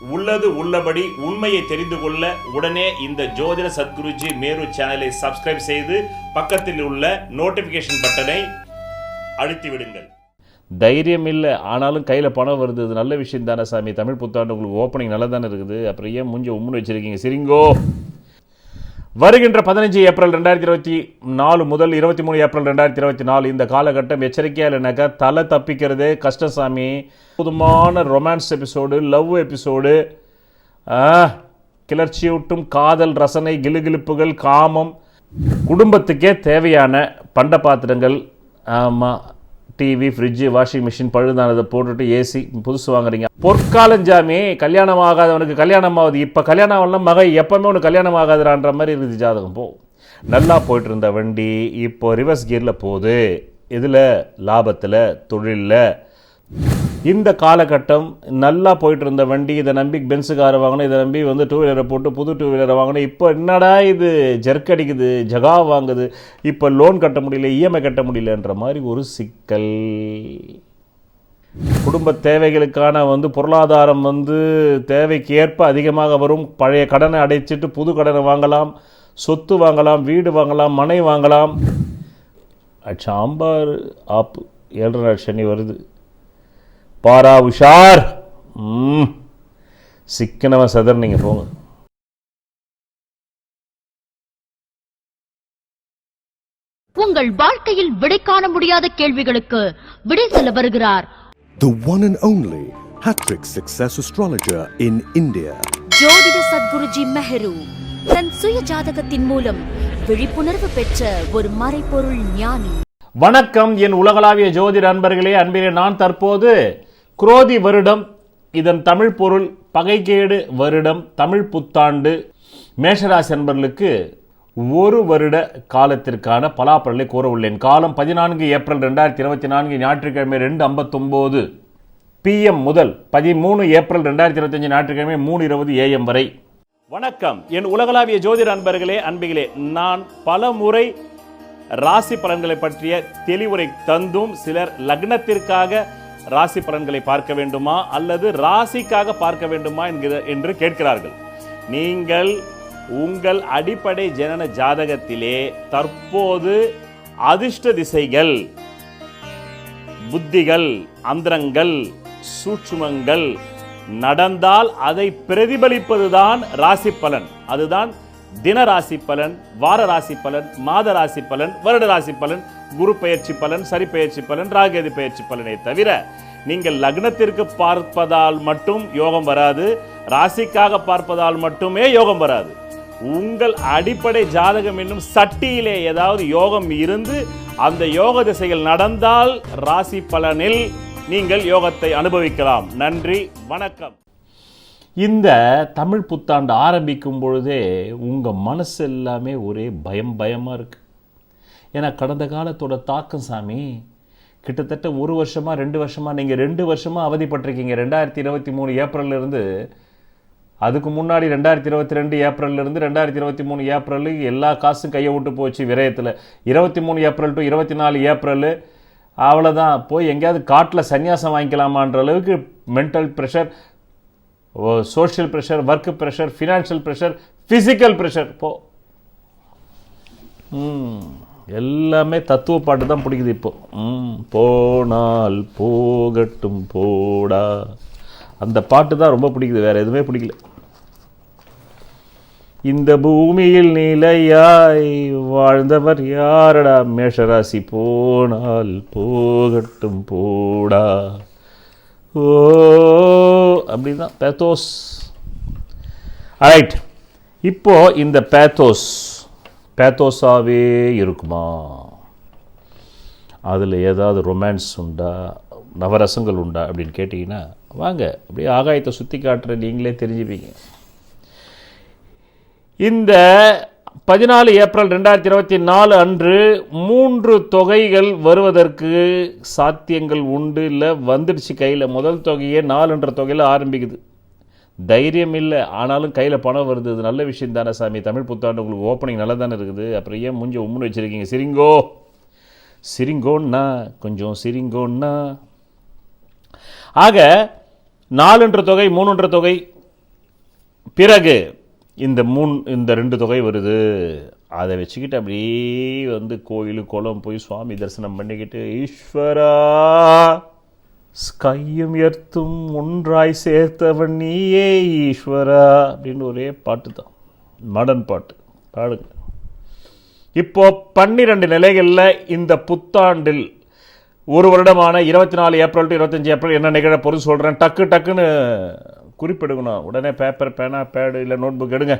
உள்ளது உள்ளபடி உண்மையை தெரிந்து கொள்ள உடனே இந்த ஜோதிட சத்குருஜி மேரு சேனலை சப்ஸ்கிரைப் செய்து பக்கத்தில் உள்ள நோட்டிபிகேஷன் பட்டனை அழுத்தி விடுங்கள். தைரியம் இல்லை ஆனாலும் கையில் பணம் வருது. இது நல்ல விஷயம் தானே சாமி. தமிழ் புத்தாண்டு உங்களுக்கு ஓப்பனிங் நல்லா தானே இருக்குது. அப்புறம் ஏன் மூஞ்சி உம்முன்னு வச்சுருக்கீங்க? சரிங்கோ! வருகின்ற பதினஞ்சு ஏப்ரல் ரெண்டாயிரத்தி இருபத்தி நாலு முதல் இருபத்தி மூணு ஏப்ரல் ரெண்டாயிரத்தி இருபத்தி நாலு இந்த காலகட்டம் எச்சரிக்கையாக இல்லைனாக்கா தலை தப்பிக்கிறது கஷ்டசாமி. புதுமான ரொமான்ஸ் எபிசோடு லவ் எபிசோடு கிளர்ச்சியூட்டும் காதல் ரசனை கிலுகிலுப்புகள் காமம். குடும்பத்துக்கே தேவையான பண்ட பாத்திரங்கள் ஆமாம் டிவி ஃப்ரிட்ஜு வாஷிங் மிஷின் பழுதானதை போட்டுட்டு ஏசி புதுசு வாங்குறீங்க. பொற்காலஞ்சாமி கல்யாணம் ஆகாதவனுக்கு கல்யாணம் ஆகுது இப்போ கல்யாணம் ஆகலாம் மகை எப்போவுமே ஒன்று கல்யாணம் ஆகாதுறான்ற மாதிரி இருக்குது ஜாதகம் போ. நல்லா போயிட்டு இருந்த வண்டி இப்போ ரிவர்ஸ் கியரில் போகுது. இதில் லாபத்தில் தொழிலில். இந்த காலகட்டம் நல்லா போயிட்டு இருந்த வண்டி இதை நம்பி பென்ஸு காரை வாங்கணும் இதை நம்பி வந்து டூ வீலரை போட்டு புது டூ வீலரை வாங்கணும் இப்போ என்னடா இது ஜெர்க் அடிக்குது ஜகா வாங்குது இப்போ லோன் கட்ட முடியல இஎம்ஐ கட்ட முடியலன்ற மாதிரி ஒரு சிக்கல். குடும்ப தேவைகளுக்கான வந்து பொருளாதாரம் வந்து தேவைக்கு ஏற்ப அதிகமாக வரும். பழைய கடனை அடைச்சிட்டு புது கடனை வாங்கலாம் சொத்து வாங்கலாம் வீடு வாங்கலாம் மனை வாங்கலாம். சாம்பார் ஆப்பு ஏழரை நாள் சனி வருது. பாரா உஷார் ம். சிக்கனவன் சதர் நீங்கள் போங்க. உங்கள் வாழ்க்கையில் விடை காண முடியாத கேள்விகளுக்கு விடை சொல்ல வருகிறார். The one and only Hattrick Success Astrologer in India. ஜோதிட சத்குருஜி மெஹரு தன் சுய ஜாதகத்தின் மூலம் விழிப்புணர்வு பெற்ற ஒரு மறைபொருள் ஞானி. வணக்கம் என் உலகளாவிய ஜோதிட அன்பர்களே. அன்பிலே நான் தற்போது குரோதி வருடம் இதன் தமிழ் பொருள் பகைகேடு வருடம் தமிழ் புத்தாண்டு. மேஷராசி அன்பர்களுக்கு ஒரு வருட காலத்திற்கான பலாப்பலனை கூற உள்ளேன் காலம் பதினான்கு ஏப்ரல் ரெண்டாயிரத்தி இருபத்தி நான்கு ஞாயிற்றுக்கிழமை ரெண்டு ஐம்பத்தொம்போது. பிஎம் முதல் பதிமூணு ஏப்ரல் ரெண்டாயிரத்தி இருபத்தஞ்சு ஞாயிற்றுக்கிழமை மூணு இருபது ஏஎம் வரை. வணக்கம். என் உலகளாவிய ஜோதிட அன்பர்களே அன்பிகளே நான் பல முறை ராசி பலன்களை பற்றிய தெளிவுரை தந்தும் சிலர் லக்னத்திற்காக ராசி பலன்களை பார்க்க வேண்டுமா அல்லது ராசிக்காக பார்க்க வேண்டுமா என்கிற என்று கேட்கிறார்கள். நீங்கள் உங்கள் அடிப்படை ஜனன ஜாதகத்திலே தற்போது அதிர்ஷ்ட திசைகள் புத்திகள் அந்தரங்கள் சூட்சுமங்கள் நடந்தால் அதை பிரதிபலிப்பதுதான் ராசி பலன். அதுதான் தின ராசி பலன் வார ராசி பலன் மாத ராசி பலன் வருட ராசி பலன் குரு பயிற்சி பலன் சரி பயிற்சி பலன் ராகேது பயிற்சி பலனை தவிர நீங்கள் லக்னத்திற்கு பார்ப்பதால் மட்டும் யோகம் வராது ராசிக்காக பார்ப்பதால் மட்டுமே யோகம் வராது. உங்கள் அடிப்படை ஜாதகம் என்னும் சட்டியிலே ஏதாவது யோகம் இருந்து அந்த யோக திசைகள் நடந்தால் ராசி பலனில் நீங்கள் யோகத்தை அனுபவிக்கலாம். நன்றி வணக்கம். இந்த தமிழ் புத்தாண்டு ஆரம்பிக்கும் பொழுதே உங்கள் மனசு எல்லாமே ஒரே பயம் பயமாக இருக்கு. ஏன்னா கடந்த காலத்தோட தாக்கம் சாமி கிட்டத்தட்ட ஒரு வருஷமாக ரெண்டு வருஷமாக நீங்கள் ரெண்டு வருஷமாக அவதிப்பட்டிருக்கீங்க. ரெண்டாயிரத்தி இருபத்தி மூணு ஏப்ரல்லிருந்து அதுக்கு முன்னாடி ரெண்டாயிரத்தி இருபத்தி ரெண்டு ஏப்ரல்ல இருந்து ரெண்டாயிரத்தி இருபத்தி மூணு ஏப்ரல் எல்லா காசும் கையை விட்டு போச்சு விரயத்தில். இருபத்தி மூணு ஏப்ரல் டு இருபத்தி நாலு ஏப்ரல் அவ்வளோதான் போய் எங்கேயாவது காட்டில் சன்னியாசம் வாங்கிக்கலாமான்ற அளவுக்கு mental pressure social pressure work pressure financial pressure physical pressure போ. ம், எல்லாமே தத்துவ பாட்டு தான் பிடிக்குது இப்போ. ம், போனால் போகட்டும் போடா. அந்த பாட்டு தான் ரொம்ப பிடிக்குது வேற எதுவுமே பிடிக்கல. இந்த பூமியில் நிலையாய் வாழ்ந்தவர் யாரடா? மேஷராசி போனால் போகட்டும் போடா. ஓ அப்படிதான் பேத்தோஸ். ரைட் இப்போ இந்த பேத்தோஸ். பேத்தோஸாவே இருக்குமா? அதில் ஏதாவது ரொமான்ஸ் உண்டா? நவரசங்கள் உண்டா? அப்படின்னு கேட்டிங்கன்னா வாங்க அப்படியே ஆகாயத்தை சுற்றி காட்டுற நீங்களே தெரிஞ்சுப்பீங்க. இந்த பதினாலு ஏப்ரல் ரெண்டாயிரத்தி இருபத்தி நாலு அன்று மூன்று தொகைகள் வருவதற்கு சாத்தியங்கள் உண்டு இல்லை வந்துடுச்சு கையில். முதல் தொகையே நாலுன்ற தொகையில் ஆரம்பிக்குது. தைரியம் இல்லை ஆனாலும் கையில் பணம் வருது. இது நல்ல விஷயம் தானே சாமி. தமிழ் புத்தாண்டு உங்களுக்கு ஓப்பனிங் நல்லா தானே இருக்குது. அப்புறம் ஏன் மூஞ்ச உம்முன்னு வச்சுருக்கீங்க? சிரிங்கோ. சிரிங்கோன்னா கொஞ்சம் சிரிங்கோன்னா. ஆக நாலுன்ற தொகை மூணுன்ற தொகை. பிறகு இந்த மூணு இந்த ரெண்டு தொகை வருது. அதை வச்சுக்கிட்டு அப்படியே வந்து கோயில் குளம் போய் சுவாமி தரிசனம் பண்ணிக்கிட்டு ஈஸ்வரா! ஸ்கையும் எர்த்தும் ஒன்றாய் சேர்த்தவன் நீயே ஈஸ்வரா அப்படின்னு ஒரே பாட்டு தான். மடன் பாட்டு. பாடுங்க. இப்போ பன்னிரண்டு நிலைகளில் இந்த புத்தாண்டில் ஒரு வருடமான இருபத்தி நாலு ஏப்ரல் டு இருபத்தஞ்சி ஏப்ரல் என்ன நிகழ பொருள் சொல்கிறேன் டக்கு டக்குன்னு குறிப்பிடுங்கண்ணா. உடனே பேப்பர் பேனா பேடு இல்லை நோட் புக் எடுங்க.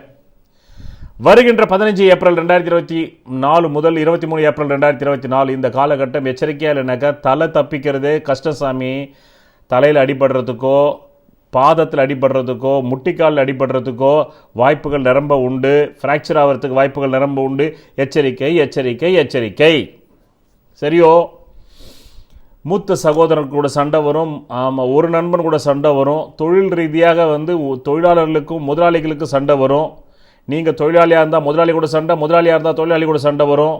வருகின்ற பதினஞ்சு ஏப்ரல் ரெண்டாயிரத்தி இருபத்தி நாலு முதல் இருபத்தி மூணு ஏப்ரல் ரெண்டாயிரத்தி இருபத்தி நாலு இந்த காலகட்டம் எச்சரிக்கையாக இல்லைனாக்கா தலை தப்பிக்கிறதே கஷ்டசாமி தலையில் அடிபடுறதுக்கோ பாதத்தில் அடிபடுறதுக்கோ முட்டிக்காலில் அடிபடுறதுக்கோ வாய்ப்புகள் நிரம்ப உண்டு. ஃப்ராக்சர் ஆகிறதுக்கு வாய்ப்புகள் நிரம்ப உண்டு. எச்சரிக்கை எச்சரிக்கை எச்சரிக்கை. சரியோ? மூத்த சகோதரர் கூட சண்டை வரும். ஆமாம் ஒரு நண்பன் கூட சண்டை வரும். தொழில் ரீதியாக வந்து தொழிலாளர்களுக்கும் முதலாளிகளுக்கும் சண்டை வரும். நீங்கள் தொழிலாளியாக இருந்தால் முதலாளி கூட சண்டை முதலாளியாக இருந்தால் தொழிலாளி கூட சண்டை வரும்.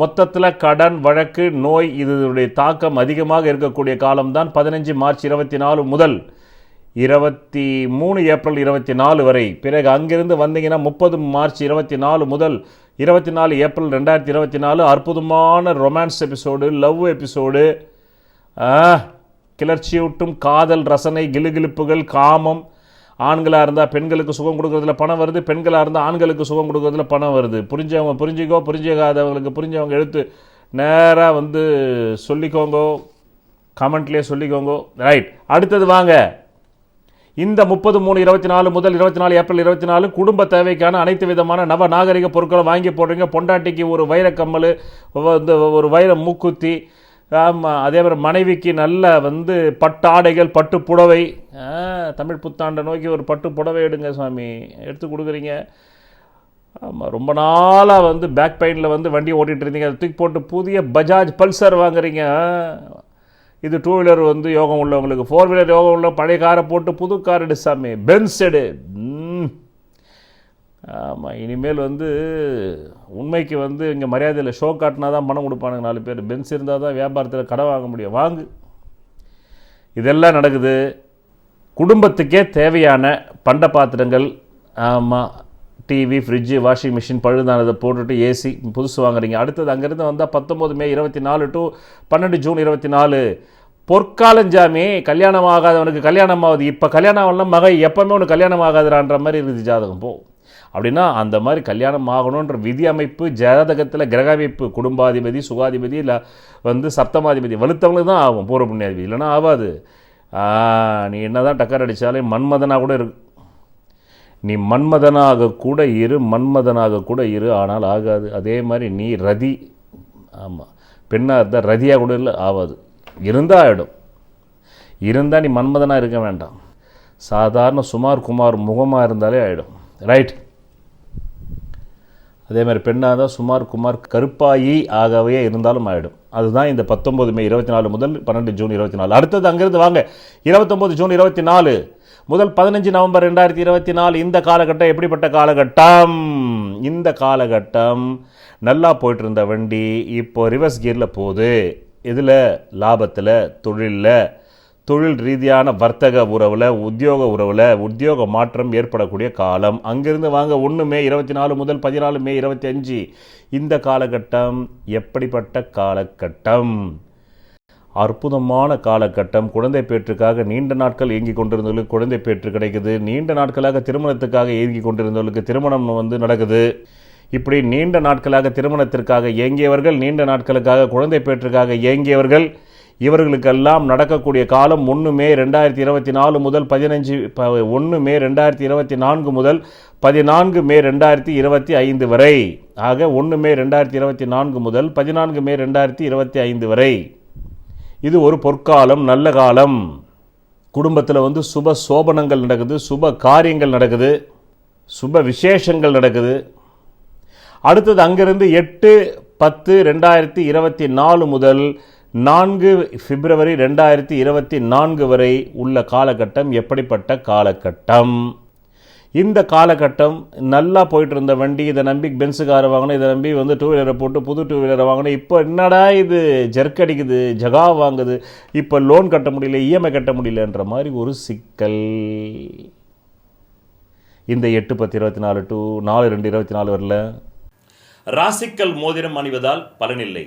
மொத்தத்தில் கடன் வழக்கு நோய் இதனுடைய தாக்கம் அதிகமாக இருக்கக்கூடிய காலம்தான் பதினஞ்சு மார்ச் இருபத்தி நாலு முதல் இருபத்தி மூணு ஏப்ரல் இருபத்தி நாலு வரை. பிறகு அங்கிருந்து வந்தீங்கன்னா முப்பது மார்ச் இருபத்தி நாலு முதல் இருபத்தி நாலு ஏப்ரல் ரெண்டாயிரத்தி இருபத்தி நாலு அற்புதமான ரொமான்ஸ் எபிசோடு லவ் எபிசோடு கிளர்ச்சியூட்டும் காதல் ரசனை கிலுகிலுப்புகள் காமம் ஆண்களாக இருந்தால் பெண்களுக்கு சுகம் கொடுக்கறதுல பணம் வருது பெண்களாக இருந்தால் ஆண்களுக்கு சுகம் கொடுக்கறதுல பணம் வருது. புரிஞ்சவங்க புரிஞ்சுக்கோ புரிஞ்சுக்காதவங்களுக்கு புரிஞ்சவங்க எடுத்து நேராக வந்து சொல்லிக்கோங்கோ கமெண்ட்லேயே சொல்லிக்கோங்கோ. ரைட் அடுத்தது வாங்க. இந்த முப்பது மூணு இருபத்தி நாலு முதல் இருபத்தி நாலு ஏப்ரல் இருபத்தி நாலு குடும்ப தேவைக்கான அனைத்து விதமான நவ நாகரிக பொருட்களை வாங்கி போடுறீங்க. பொண்டாட்டிக்கு ஒரு வைர கம்மல் வந்து ஒரு வைர மூக்குத்தி அதே மாதிரி மனைவிக்கு நல்ல வந்து பட்டாடைகள் பட்டு புடவை தமிழ் புத்தாண்டை நோக்கி ஒரு பட்டு புடவை எடுங்க சுவாமி. எடுத்து கொடுக்குறீங்க. ஆமாம் ரொம்ப நாளாக வந்து பேக் பெயினில் வந்து வண்டி ஓட்டிகிட்டு இருந்தீங்க. அதை தூக்கி போட்டு புதிய பஜாஜ் பல்சர் வாங்குறீங்க. இது டூ வீலர் வந்து யோகம் உள்ளவங்களுக்கு. ஃபோர் வீலர் யோகம் உள்ள பழைய காரை போட்டு புது கார் எடு சாமி. பென்ஸ் எடு. ஆமாம் இனிமேல் வந்து உண்மைக்கு வந்து இங்கே மரியாதையில் ஷோ காட்டினா தான் பணம் கொடுப்பானுங்க நாலு பேர். பென்ஸ் இருந்தால் தான் வியாபாரத்தில் கடை வாங்க முடியும். வாங்கு. இதெல்லாம் நடக்குது. குடும்பத்துக்கே தேவையான பண்ட பாத்திரங்கள் ஆமாம் டிவி ஃப்ரிட்ஜு வாஷிங் மிஷின் பழுதானதை போட்டுட்டு ஏசி புதுசு வாங்குறீங்க. அடுத்தது அங்கேருந்து வந்தால் பத்தொம்போது மே இருபத்தி நாலு டு பன்னெண்டு ஜூன் இருபத்தி நாலு பொற்காலஞ்சாமி கல்யாணம் ஆகாதவனுக்கு கல்யாணம் ஆகுது இப்போ கல்யாணம் ஆகலாம் மகை எப்போவுமே ஒன்று கல்யாணம் ஆகாதுறான்ற மாதிரி இருக்குது ஜாதகம். போ. அப்படின்னா அந்த மாதிரி கல்யாணம் ஆகணுன்ற விதி அமைப்பு ஜாதகத்தில் கிரக அமைப்பு குடும்பாதிபதி சுகாதிபதி இல்லை வந்து சப்தமாதிபதி வலுத்தவங்களுக்கு தான் ஆகும் பூர்வ புண்ணியாதிபதி. இல்லைனா ஆகாது. நீ என்ன தான் டக்கர் அடித்தாலே மன்மதனாக கூட இருக்கு நீ மன்மதனாக கூட இரு மன்மதனாக கூட இரு ஆனால் ஆகாது. அதே மாதிரி நீ ரதி. ஆமாம் பெண்ணாக இருந்தால் ரதியாக கூட இல்லை ஆகாது இருந்தால் ஆகிடும் இருந்தால் நீ மன்மதனாக இருக்க வேண்டாம். சாதாரண சுமார் குமார் முகமாக இருந்தாலே ஆகிடும் ரைட் அதே மாதிரி பெண்ணாக தான் சுமார் குமார் கருப்பாயி ஆகவே இருந்தாலும் ஆகிடும் அதுதான் இந்த பத்தொம்பது மே இருபத்தி நாலு முதல் பன்னெண்டு ஜூன் இருபத்தி நாலு. அடுத்தது அங்கிருந்து வாங்க. இருபத்தொம்போது ஜூன் இருபத்தி நாலு முதல் பதினஞ்சு நவம்பர் ரெண்டாயிரத்தி இருபத்தி நாலு. இந்த காலகட்டம் எப்படிப்பட்ட காலகட்டம்? இந்த காலகட்டம் நல்லா போயிட்டு இருந்த வண்டி இப்போ ரிவர்ஸ் கியரில் போகுது. இதில் லாபத்தில் தொழிலில் தொழில் ரீதியான வர்த்தக உறவில் உத்தியோக உறவில் உத்தியோக மாற்றம் ஏற்படக்கூடிய காலம். அங்கிருந்து வாங்க ஒன்று மே இருபத்தி நாலு முதல் பதினாலு மே இருபத்தி அஞ்சு இந்த காலகட்டம் எப்படிப்பட்ட காலகட்டம்? அற்புதமான காலகட்டம். குழந்தை பேற்றுக்காக நீண்ட நாட்கள் இயங்கி கொண்டிருந்தவர்களுக்கு குழந்தை பேற்று கிடைக்குது. நீண்ட நாட்களாக திருமணத்துக்காக இயங்கி கொண்டிருந்தவர்களுக்கு திருமணம் வந்து நடக்குது. இப்படி நீண்ட நாட்களாக திருமணத்திற்காக இயங்கியவர்கள் நீண்ட நாட்களுக்காக குழந்தை பேற்றுக்காக இயங்கியவர்கள் இவர்களுக்கெல்லாம் நடக்கக்கூடிய காலம் ஒன்று மே ரெண்டாயிரத்தி இருபத்தி நாலு முதல் பதினஞ்சு ஒன்று மே ரெண்டாயிரத்தி இருபத்தி நான்கு முதல் பதினான்கு மே ரெண்டாயிரத்தி இருபத்தி ஐந்து வரை. ஆக ஒன்று மே ரெண்டாயிரத்தி இருபத்தி நான்கு முதல் பதினான்கு மே ரெண்டாயிரத்தி இருபத்தி ஐந்து வரை. இது ஒரு பொற்காலம் நல்ல காலம். குடும்பத்தில் வந்து சுப சோபனங்கள் நடக்குது சுப காரியங்கள் நடக்குது சுப விசேஷங்கள் நடக்குது. அடுத்தது அங்கிருந்து எட்டு பத்து ரெண்டாயிரத்தி இருபத்தி நாலு முதல் நான்கு பிப்ரவரி ரெண்டாயிரத்தி இருபத்தி நான்கு வரை உள்ள காலகட்டம் எப்படிப்பட்ட காலகட்டம்? இந்த காலகட்டம் நல்லா போயிட்டு இருந்த வண்டி இதை நம்பி பென்ஸு காரை வாங்கினேன் இதை நம்பி வந்து டூ வீலரை போட்டு புது டூ வீலரை வாங்கினேன் இப்போ என்னடா இது ஜெர்க் அடிக்குது ஜகா வாங்குது இப்போ லோன் கட்ட முடியல இஎம்ஐ கட்ட முடியலன்ற மாதிரி ஒரு சிக்கல். இந்த எட்டு பத்து இருபத்தி நாலு டூ நாலு ரெண்டு இருபத்தி நாலு வரல. ராசிக்கல் மோதிரம் அணிவதால் பலனில்லை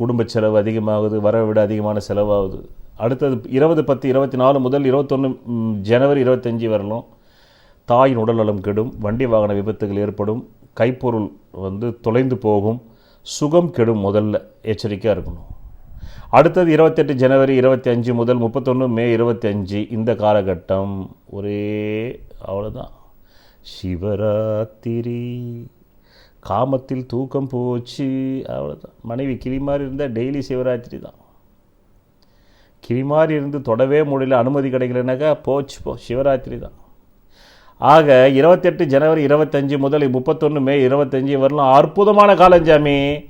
குடும்ப செலவு அதிகமாகுது வரவை விட அதிகமான செலவாகுது. அடுத்தது இருபது பத்து இருபத்தி நாலு முதல் இருபத்தொன்று ஜனவரி இருபத்தஞ்சி வரலும் தாயின் உடல்நலம் கெடும் வண்டி வாகன விபத்துகள் ஏற்படும் கைப்பொருள் வந்து தொலைந்து போகும் சுகம் கெடும் முதல்ல எச்சரிக்கையாக இருக்கணும். அடுத்தது இருபத்தெட்டு ஜனவரி இருபத்தி அஞ்சு முதல் முப்பத்தொன்று மே இருபத்தி அஞ்சு இந்த காலகட்டம் ஒரே அவ்வளோதான் சிவராத்திரி. காமத்தில் தூக்கம் போச்சு. அவ்வளோதான் மனைவி கிளி இருந்தால் டெய்லி சிவராத்திரி தான். கிளிமாறி இருந்து தொடவே முடியல. அனுமதி கிடைக்கலனாக்கா போச்சு போ. சிவராத்திரி தான். ஆக இருபத்தெட்டு ஜனவரி இருபத்தஞ்சி முதல் முப்பத்தொன்று மே இருபத்தஞ்சி வரலாம். அற்புதமான காலஞ்சாமி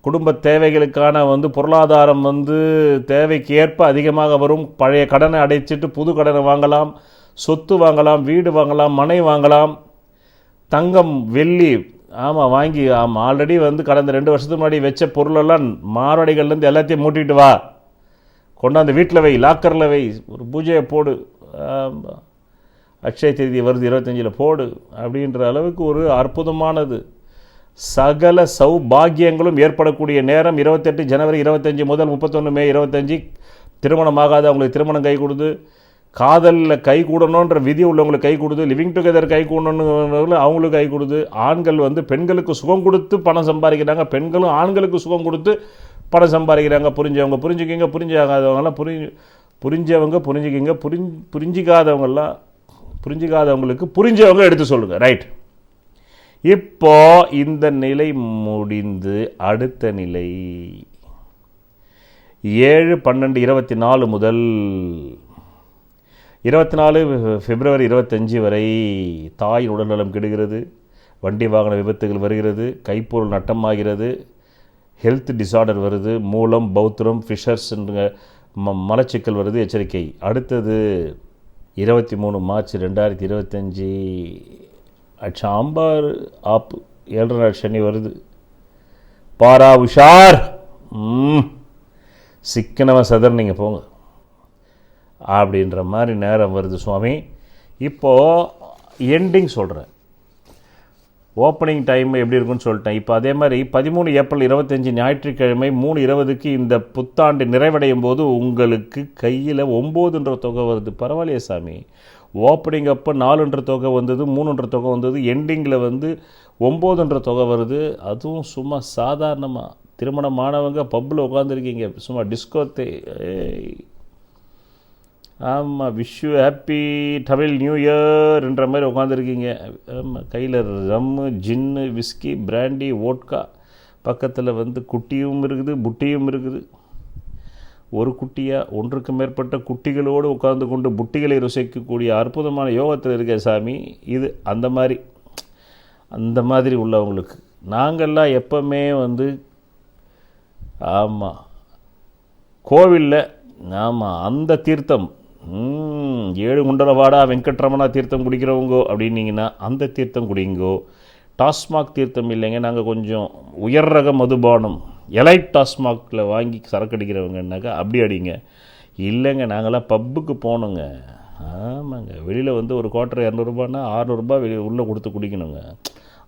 குடும்ப தேவைகளுக்கான வந்து பொருளாதாரம் வந்து தேவைக்கு ஏற்ப அதிகமாக வரும். பழைய கடனை அடைச்சிட்டு புது கடனை வாங்கலாம். சொத்து வாங்கலாம் வீடு வாங்கலாம் மனை வாங்கலாம். தங்கம் வெள்ளி ஆமாம் வாங்கி ஆமாம் ஆல்ரெடி வந்து கடந்த ரெண்டு வருஷத்துக்கு முன்னாடி வச்ச பொருளெல்லாம் மாரடைகள்லேருந்து எல்லாத்தையும் மூட்டிட்டு வா. கொண்டாந்து வீட்டில் வை லாக்கரில் வை ஒரு பூஜையை போடு. அக்ஷய தேதி வருது இருபத்தஞ்சில் போடு அப்படின்ற அளவுக்கு ஒரு அற்புதமானது. சகல சௌபாகியங்களும் ஏற்படக்கூடிய நேரம் இருபத்தெட்டு ஜனவரி இருபத்தஞ்சி முதல் முப்பத்தொன்று மே இருபத்தஞ்சி. திருமணமாகாத அவங்களுக்கு திருமணம் கை கொடுத்து காதலில் கை கூடணுன்ற விதி உள்ளவங்களுக்கு கை கொடுத்து லிவிங் டுகெதர் கை கூடணுன்னு அவங்களுக்கு கை கொடுத்து ஆண்கள் வந்து பெண்களுக்கு சுகம் கொடுத்து பணம் சம்பாதிக்கிறாங்க பெண்களும் ஆண்களுக்கு சுகம் கொடுத்து பணம் சம்பாதிக்கிறாங்க. புரிஞ்சவங்க புரிஞ்சுக்கிங்க புரிஞ்சாகாதவங்கலாம் புரிஞ்சு புரிஞ்சவங்க புரிஞ்சுக்கிங்க புரிஞ் புரிஞ்சிக்காதவங்கெல்லாம் புரிஞ்சிக்காதவங்களுக்கு புரிஞ்சவங்க எடுத்து சொல்லுங்கள் ரைட் இப்போ இந்த நிலை முடிந்து அடுத்த நிலை. ஏழு பன்னெண்டு இருபத்தி நாலு முதல் இருபத்தி நாலு பிப்ரவரி இருபத்தஞ்சி வரை தாயின் உடல்நலம் கெடுகிறது. வண்டி வாகன விபத்துகள் வருகிறது. கைப்பொருள் நட்டமாகிறது. ஹெல்த் டிசார்டர் வருது. மூலம் பௌத்திரம் ஃபிஷர்ஸ் ம மலச்சிக்கல் வருது. எச்சரிக்கை. அடுத்தது இருபத்தி மூணு மார்ச் ரெண்டாயிரத்தி இருபத்தஞ்சி. சாம்பார் ஆப்பு ஏழரை நாள் சனி வருது. பாரா உஷார். ம். சிக்கனவன் சதர் நீங்கள் போங்க. அப்படின்ற மாதிரி நேரம் வருது சுவாமி. இப்போது எண்டிங் சொல்கிறேன் ஓப்பனிங் டைம் எப்படி இருக்குன்னு சொல்லிட்டேன். இப்போ அதே மாதிரி பதிமூணு ஏப்ரல் இருபத்தஞ்சி ஞாயிற்றுக்கிழமை மூணு இருபதுக்கு இந்த புத்தாண்டு நிறைவடையும் போது உங்களுக்கு கையில் ஒம்போதுன்ற தொகை வருது. பரவாயில்லையே சாமி. ஓப்பனிங் அப்போ நாலுன்ற தொகை வந்தது மூணுன்ற தொகை வந்தது எண்டிங்கில் வந்து ஒம்போதுன்ற தொகை வருது. அதுவும் சும்மா சாதாரணமாக திருமணமானவங்க பப்பில் உட்காந்துருக்கீங்க சும்மா டிஸ்கோத்தை ஆமாம் விஷ் ஹாப்பி தமிழ் நியூ இயர்ன்ற மாதிரி உட்காந்துருக்கீங்க ஆமாம் கையில் rum gin whisky brandy vodka பக்கத்தில் வந்து குட்டியும் இருக்குது புட்டியும் இருக்குது. ஒரு குட்டியாக ஒன்றுக்கு மேற்பட்ட குட்டிகளோடு உட்கார்ந்து கொண்டு புட்டிகளை ருசிக்கக்கூடிய அற்புதமான யோகத்தில் இருக்க சாமி. இது அந்த மாதிரி அந்த மாதிரி உள்ளவங்களுக்கு. நாங்கள்லாம் எப்போவுமே வந்து ஆமாம் கோவிலில் ஆமாம் அந்த தீர்த்தம் ஏழு குண்டலவாடா வெங்கட்ரமணா தீர்த்தம் குடிக்கிறவங்கோ அப்படின்னீங்கன்னா அந்த தீர்த்தம் குடிங்கோ. டாஸ்மாக் தீர்த்தம் இல்லைங்க நாங்கள் கொஞ்சம் உயர் ரக மதுபானம் எலைட் டாஸ்மாகில் வாங்கி சரக்கு அடிக்கிறவங்கன்னாக்கா அப்படி அடிங்க. இல்லைங்க நாங்களாம் பப்புக்கு போனோங்க. ஆமாங்க வெளியில் வந்து ஒரு குவார்ட்டர் இரநூறுபான்னா அறநூறுபா வெளியே உள்ளே கொடுத்து குடிக்கணுங்க.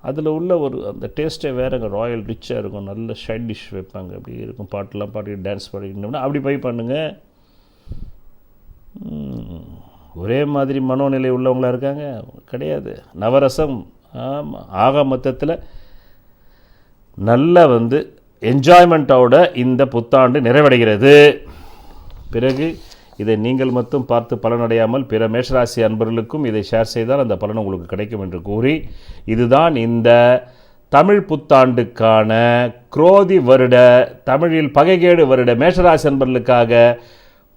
அதில் உள்ள ஒரு அந்த டேஸ்ட்டே வேறுங்க ராயல் ரிச்சாக இருக்கும் நல்ல ஷைட் டிஷ் வைப்பாங்க. அப்படி இருக்கும் பாட்டெலாம் பாடிட்டு டான்ஸ் பாடிக்கணும்னா அப்படி போய் பண்ணுங்கள் ஒரே மாதிரி மனோநிலை உள்ளவங்களா இருக்காங்க? கிடையாது. நவரசம் ஆமாம் ஆக மொத்தத்தில் நல்ல வந்து என்ஜாய்மெண்ட்டோட இந்த புத்தாண்டு நிறைவடைகிறது. பிறகு இதை நீங்கள் மட்டும் பார்த்து பலனடையாமல் பிற மேஷராசி அன்பர்களுக்கும் இதை ஷேர் செய்தால் அந்த பலன் உங்களுக்கு கிடைக்கும் என்று கூறி இதுதான் இந்த தமிழ் புத்தாண்டுக்கான குரோதி வருட தமிழில் பகைகேடு வருட மேஷராசி அன்பர்களுக்காக